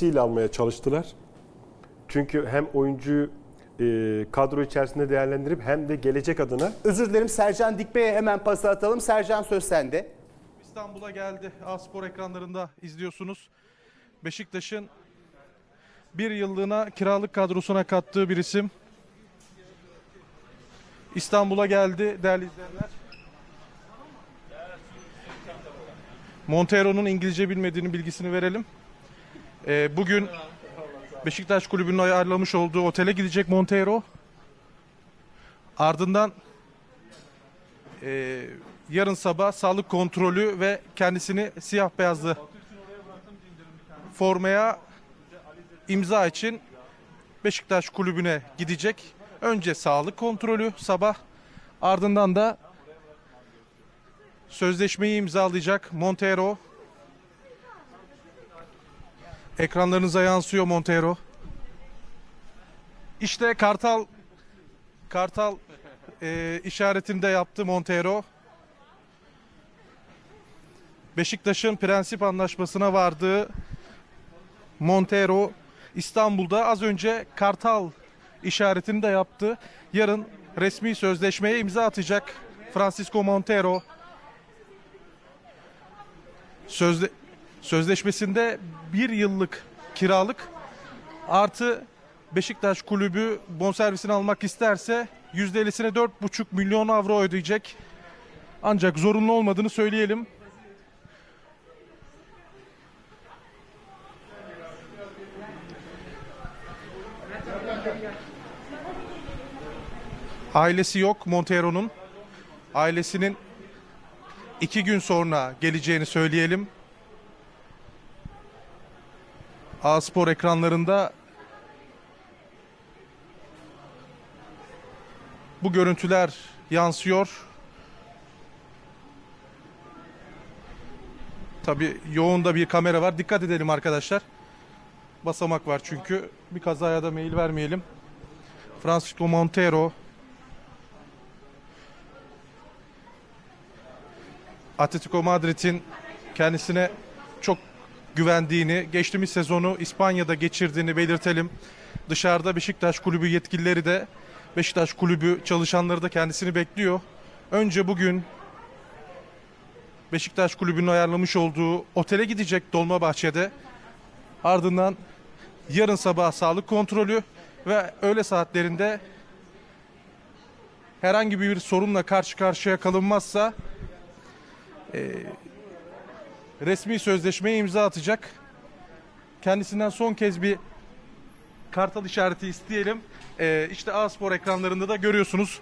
garantisiyle almaya çalıştılar. Çünkü hem oyuncuyu e, kadro içerisinde değerlendirip hem de gelecek adına Özür dilerim Sercan Dikbey'e hemen pası atalım. Sercan söz sende. İstanbul'a geldi. A-Spor ekranlarında izliyorsunuz. Beşiktaş'ın bir yıllığına kiralık kadrosuna kattığı bir isim. İstanbul'a geldi değerli izleyenler. Montero'nun İngilizce bilmediğini bilgisini verelim. Ee, bugün Beşiktaş Kulübü'nün ayarlamış olduğu otele gidecek Montero. Ardından e, yarın sabah sağlık kontrolü ve kendisini siyah beyazlı formaya imza için Beşiktaş kulübüne gidecek. Önce sağlık kontrolü sabah ardından da sözleşmeyi imzalayacak Montero. Ekranlarınıza yansıyor Montero. İşte Kartal Kartal e, işaretini de yaptı Montero. Beşiktaş'ın prensip anlaşmasına vardığı Montero İstanbul'da az önce Kartal işaretini de yaptı. Yarın resmi sözleşmeye imza atacak Francisco Montero. Sözde, sözleşmesinde bir yıllık kiralık artı Beşiktaş kulübü bonservisini almak isterse %50'sine 4,5 milyon avro ödeyecek. Ancak zorunlu olmadığını söyleyelim. Ailesi yok Montero'nun. Ailesinin iki gün sonra geleceğini söyleyelim. A-Spor ekranlarında bu görüntüler yansıyor. Tabi yoğun da bir kamera var. Dikkat edelim arkadaşlar. Basamak var çünkü. Bir kazaya da mail vermeyelim. Francisco Montero Atletico Madrid'in kendisine güvendiğini, geçtiğimiz sezonu İspanya'da geçirdiğini belirtelim. Dışarıda Beşiktaş kulübü yetkilileri de Beşiktaş kulübü çalışanları da kendisini bekliyor. Önce bugün Beşiktaş kulübünün ayarlamış olduğu otele gidecek Dolmabahçe'de. Ardından yarın sabah sağlık kontrolü ve öğle saatlerinde herhangi bir sorunla karşı karşıya kalınmazsa e, resmi sözleşmeye imza atacak. Kendisinden son kez bir kartal işareti isteyelim. E, işte A-Spor ekranlarında da görüyorsunuz.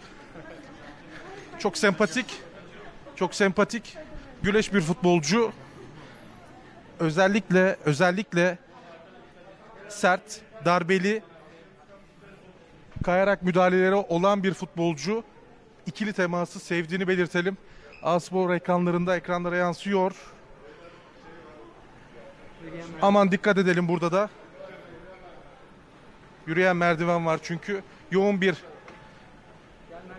Çok sempatik, çok sempatik, güleş bir futbolcu. Özellikle özellikle sert, darbeli, kayarak müdahaleleri olan bir futbolcu. İkili teması sevdiğini belirtelim. Aspor ekranlarında ekranlara yansıyor. Aman dikkat edelim burada da. Yürüyen merdiven var çünkü. Yoğun bir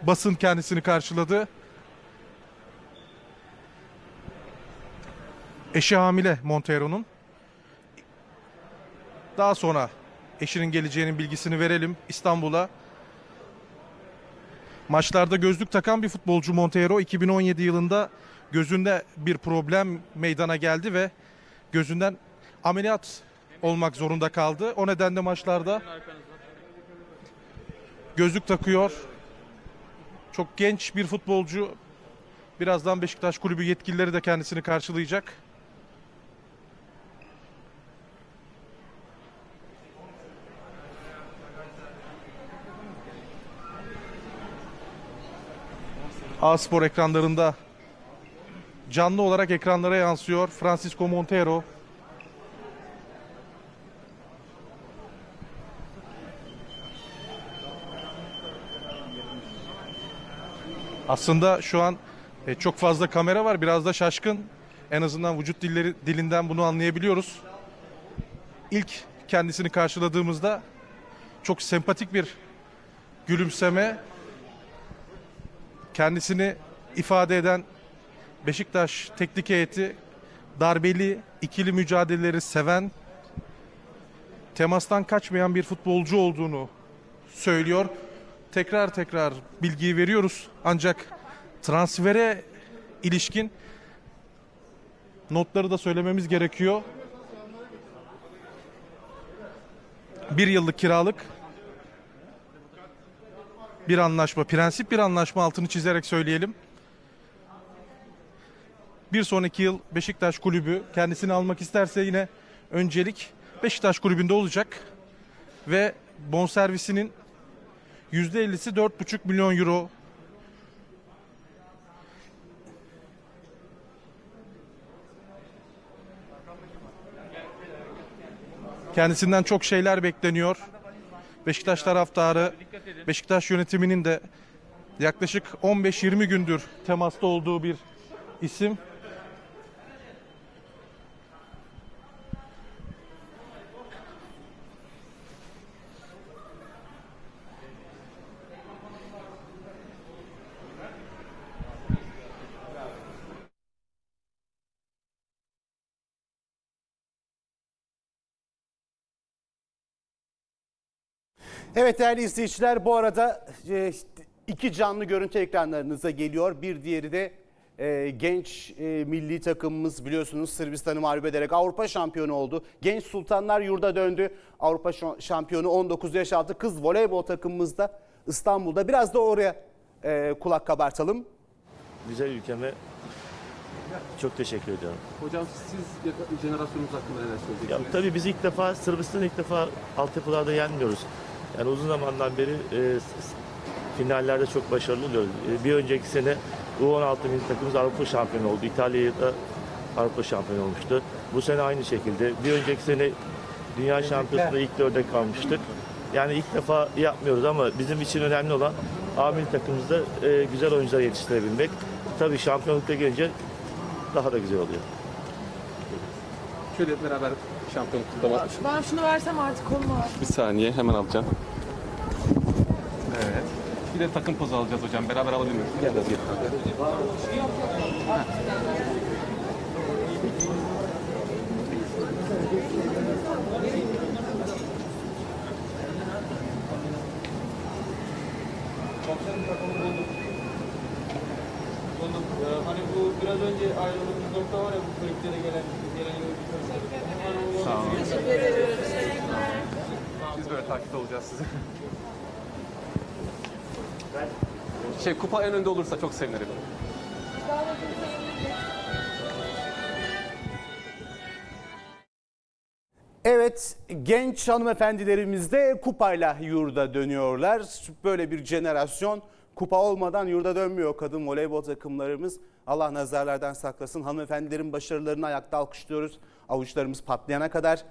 basın kendisini karşıladı. Eşi hamile Montero'nun. Daha sonra eşinin geleceğinin bilgisini verelim İstanbul'a. Maçlarda gözlük takan bir futbolcu Montero 2017 yılında gözünde bir problem meydana geldi ve gözünden ameliyat olmak zorunda kaldı. O nedenle maçlarda gözlük takıyor. Çok genç bir futbolcu. Birazdan Beşiktaş kulübü yetkilileri de kendisini karşılayacak. A-Spor ekranlarında canlı olarak ekranlara yansıyor. Francisco Montero. Aslında şu an e, çok fazla kamera var. Biraz da şaşkın. En azından vücut dilleri dilinden bunu anlayabiliyoruz. İlk kendisini karşıladığımızda çok sempatik bir gülümseme kendisini ifade eden Beşiktaş teknik heyeti darbeli ikili mücadeleleri seven temastan kaçmayan bir futbolcu olduğunu söylüyor. Tekrar tekrar bilgiyi veriyoruz. Ancak transfere ilişkin notları da söylememiz gerekiyor. Bir yıllık kiralık bir anlaşma, prensip bir anlaşma altını çizerek söyleyelim. Bir sonraki yıl Beşiktaş kulübü kendisini almak isterse yine öncelik Beşiktaş kulübünde olacak ve bonservisinin %50'si 4,5 milyon euro. Kendisinden çok şeyler bekleniyor. Beşiktaş taraftarı, Beşiktaş yönetiminin de yaklaşık 15-20 gündür temasta olduğu bir isim. Evet değerli izleyiciler bu arada e, iki canlı görüntü ekranlarınıza geliyor. Bir diğeri de e, genç e, milli takımımız biliyorsunuz Sırbistan'ı mağlup ederek Avrupa şampiyonu oldu. Genç Sultanlar yurda döndü. Avrupa şampiyonu 19 yaş altı kız voleybol takımımız da İstanbul'da. Biraz da oraya e, kulak kabartalım. güzel ülkeme çok teşekkür ediyorum. Hocam siz jenerasyonunuz hakkında neler Ya, söyleyeceksiniz? tabii biz ilk defa Sırbistan ilk defa altyapılarda yenmiyoruz. Yani uzun zamandan beri e, finallerde çok başarılı oluyoruz. E, bir önceki sene U16 milli takımımız Avrupa şampiyonu oldu. İtalya'da Avrupa şampiyonu olmuştu. Bu sene aynı şekilde. Bir önceki sene Dünya Şampiyonası'nda ilk dörde kalmıştık. Yani ilk defa yapmıyoruz ama bizim için önemli olan A milli takımımızda e, güzel oyuncular yetiştirebilmek. Tabii şampiyonlukta gelince daha da güzel oluyor. Şöyle beraber şampiyonluk kutlama. Ben şunu versem artık olmaz. Bir saniye hemen alacağım. Evet. Bir de takım pozu alacağız hocam. Beraber alabilir miyiz? Gel biraz gel. Bulduk. Ee, Hani bu biraz önce ayrıldığımız nokta var ya bu kulüplere gelen. Sağ olun. Biz böyle takipte olacağız size. Şey kupa en önde olursa çok sevinirim. Evet genç hanımefendilerimiz de kupayla yurda dönüyorlar. Böyle bir jenerasyon kupa olmadan yurda dönmüyor kadın voleybol takımlarımız. Allah nazarlardan saklasın. Hanımefendilerin başarılarını ayakta alkışlıyoruz. Avuçlarımız patlayana kadar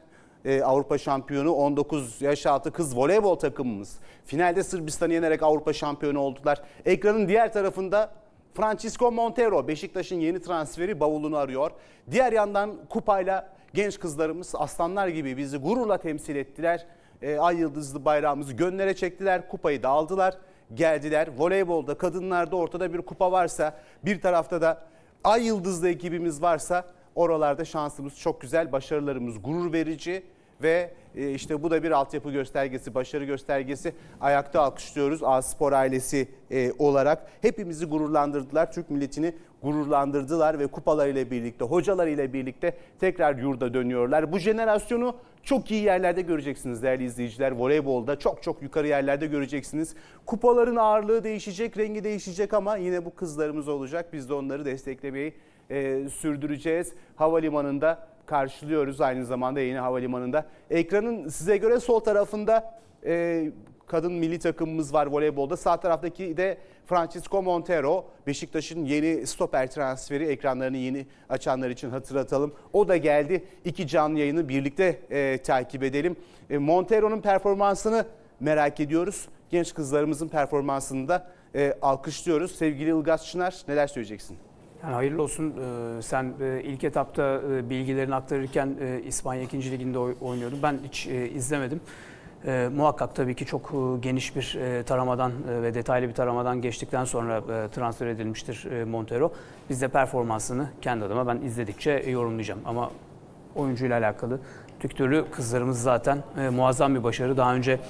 Ee, Avrupa şampiyonu 19 yaş altı kız voleybol takımımız. Finalde Sırbistan'ı yenerek Avrupa şampiyonu oldular. Ekranın diğer tarafında Francisco Montero Beşiktaş'ın yeni transferi bavulunu arıyor. Diğer yandan kupayla genç kızlarımız aslanlar gibi bizi gururla temsil ettiler. Ee, ay yıldızlı bayrağımızı gönlere çektiler. Kupayı da aldılar. Geldiler. Voleybolda kadınlarda ortada bir kupa varsa bir tarafta da ay yıldızlı ekibimiz varsa oralarda şansımız çok güzel. Başarılarımız gurur verici ve e, işte bu da bir altyapı göstergesi, başarı göstergesi. Ayakta alkışlıyoruz A Spor ailesi e, olarak. Hepimizi gururlandırdılar. Türk milletini gururlandırdılar ve kupalarıyla birlikte, hocalarıyla birlikte tekrar yurda dönüyorlar. Bu jenerasyonu çok iyi yerlerde göreceksiniz değerli izleyiciler. Voleybolda çok çok yukarı yerlerde göreceksiniz. Kupaların ağırlığı değişecek, rengi değişecek ama yine bu kızlarımız olacak. Biz de onları desteklemeyi e, sürdüreceğiz. Havalimanında karşılıyoruz aynı zamanda yeni havalimanında. Ekranın size göre sol tarafında e, kadın milli takımımız var voleybolda. Sağ taraftaki de Francisco Montero. Beşiktaş'ın yeni stoper transferi ekranlarını yeni açanlar için hatırlatalım. O da geldi. İki canlı yayını birlikte e, takip edelim. E, Montero'nun performansını merak ediyoruz. Genç kızlarımızın performansını da e, alkışlıyoruz. Sevgili Ilgaz Çınar neler söyleyeceksin? Yani hayırlı olsun. Ee, Sen e, ilk etapta e, bilgilerini aktarırken e, İspanya 2. Ligi'nde oy- oynuyordun. Ben hiç e, izlemedim. E, Muhakkak tabii ki çok e, geniş bir e, taramadan e, ve detaylı bir taramadan geçtikten sonra e, transfer edilmiştir e, Montero. Biz de performansını kendi adıma ben izledikçe yorumlayacağım. Ama oyuncuyla alakalı Türk türlü kızlarımız zaten e, muazzam bir başarı. Daha önce